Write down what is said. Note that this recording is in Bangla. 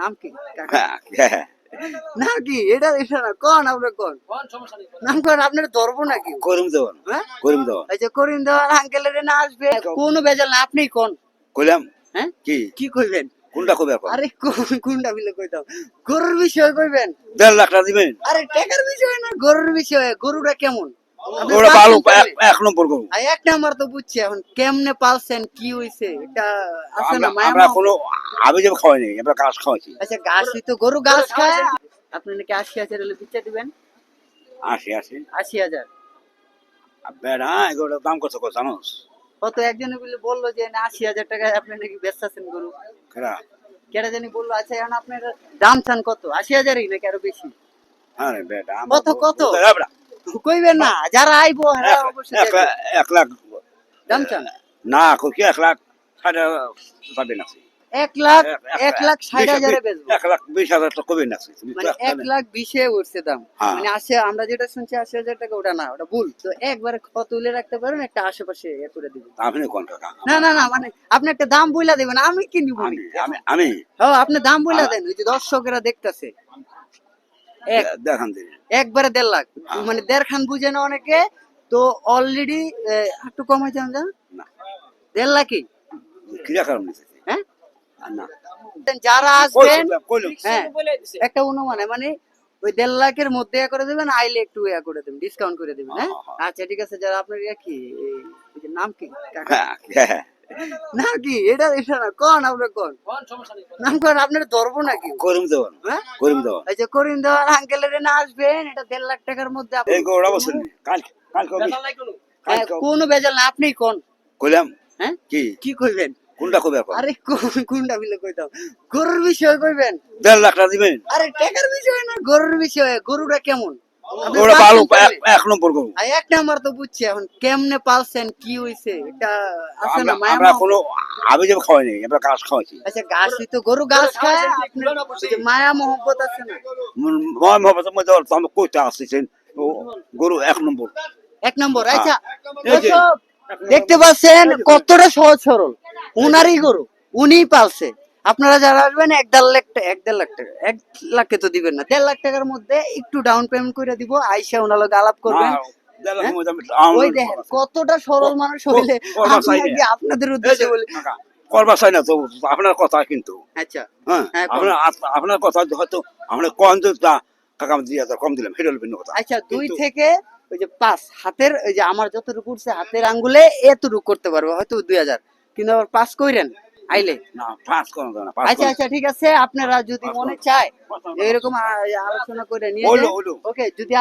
নাম কি কাকা? হ্যাঁ হ্যাঁ। নাম কি এটা এটা না কোন আপনার কোন? নাম কোন আপনার ধরবো নাকি? করিম দেওয়ান হ্যাঁ? করিম দেওয়ান। এই করিম দেওয়ার আঙ্কেলের না আসবে কোন বেজাল না আপনি কোন? কইলাম? হ্যাঁ? কি? কি কইবেন? কোনটা কবে আরে কোন কোনটা গরুর বিষয় কইবেন? দেড় লাখ টাকা দিবেন। আরে টাকার বিষয় না গরুর বিষয় গরুটা কেমন? ওরা ভালো এক- নম্বর গরু এক নাম্বার তো বুঝছি এখন কেমনে পালছেন কি হইছে? এটা আছে না আমরা- মায়া আমরা মা- কোনো আবি যাবে খাওয়াইনি আমরা ঘাস খাওয়াইছি। আচ্ছা গাছই তো গরু গাছ খায়। আপনি নাকি আশি হাজার হলে বিচার দিবেন? আসি আসি আশি হাজার। বেড়া এগুলো দাম কত কত জানোস? কত একজনে বলে বলল যে না আশি হাজার টাকায় আপনি নাকি ব্যস্ত আছেন গরু। খেরা কেটা জানি বলল আচ্ছা এখন আপনার দাম চান কত? আশি হাজারই নাকি আরও বেশি? আরে বেটা কত, কত? না যারা আইবো এক লাখ চান? না কি এক লাখ সাড়ে পাবে না এক লাখ এক লাখ ষাট হাজারে বেচবো। এক লাখ বিশ হাজার তো কবে না এক লাখ বিশে উঠছে দাম। মানে আসে আমরা যেটা শুনছি আশি হাজার টাকা ওটা না ওটা ভুল। তো একবারে কত তুলে রাখতে পারেন একটা আশেপাশে ইয়ে করে দিবেন। আপনি কোন টাকা? না না না মানে আপনি একটা দাম বইলা দেবেন আমি কি নিব আমি হ্যাঁ আপনি দাম বইলা দেন ওই যে দর্শকেরা দেখতেছে। একবারে দেড় লাখ। হ্যাঁ। মানে দেড় খান বুঝে না অনেকে তো অলরেডি একটু যান যান না দেড় লাখই? ক্রিয়া কারণ হ্যাঁ? না যারা আসবেন। হ্যাঁ একটা অনুমানে মানে ওই দেড় লাখের মধ্যে ইয়া করে দেবেন আইলে একটু ইয়া করে দেবেন ডিসকাউন্ট করে দেবেন হ্যাঁ? হ্যাঁ, হ্যাঁ। আচ্ছা ঠিক আছে যারা আপনার ইয়া কি এই ওই যে নাম কি? নাম কি? এটা এটা না কোন আপনার কোন? নাম কোন আপনার ধরবো নাকি? করিম দেওয়ান হ্যাঁ? করিম দেওয়ান। এই যে করিম আঙ্কেলের না আসবেন এটা দেড় লাখ টাকার মধ্যে আপনি- এই গৌড়া বসেন কাল কাল কবে কোনো? বেজাল না আপনি কোন? কইলাম হ্যাঁ? কি? কি কইবেন কোনটা কবে এখন আরে কোন- কোনটা মিলে কইতাম গরুর বিষয় কইবেন? দেড় লাখ টাকা দিবেন। আরে টাকার বিষয় না গরুর বিষয় গরুটা কেমন? ওরা ভালো এক- নম্বর গরু এক নাম্বার তো বুঝছি এখন কেমনে পালছেন কি হইছে? এটা আছে না আমরা মায়া আমরা কোনো আবি যাবে খাওয়াইনি আমরা ঘাস খাওয়াইছি। আচ্ছা গাছই তো গরু গাছ খায়। যে মায়া মহব্বত আছে না? ময় মধ্যে অল্প আমরা কইতে আসতেছেন ও গরু এক নম্বর। এক নম্বর আচ্ছা এই যে- দর্শক, দেখতে পাচ্ছেন কতটা সহজ সরল। উনারই গরু উনিই পালছে। আপনারা যারা আসবেন এক দেড় লাখ টাকা এক দেড় লাখ টাকা এক লাখে তো দিবেন না। দেড় লাখ টাকার মধ্যে একটু ডাউন পেমেন্ট করে দিব আইসা ওনার লগে আলাপ করবেন। হ্যাঁ? ওই দেখেন কতটা সরল মানুষ হইলে আপনাদের উদ্দেশ্যে বলি। করবা চাই না তো আপনার কথা কিন্তু। আচ্ছা হ্যাঁ হ্যাঁ, আপনার আপনার কথা হয়তো আমরা কম যে তা- কাকা আমি দুই হাজার কম দিলাম সেটা ভিন্ন কথা। আচ্ছা দুই থেকে ওই যে পাঁচ হাতের ওই যে আমার যতটুকু উঠছে হাতের আঙ্গুলে এতটুকু করতে পারব হয়তো দুই হাজার। কিন্তু আবার পাস কইরেন? আইলে? না করা যাবে না আচ্ছা আচ্ছা ঠিক আছে আপনারা যদি মনে চায় এরকম আলোচনা করে নিয়ে। ওকে যদি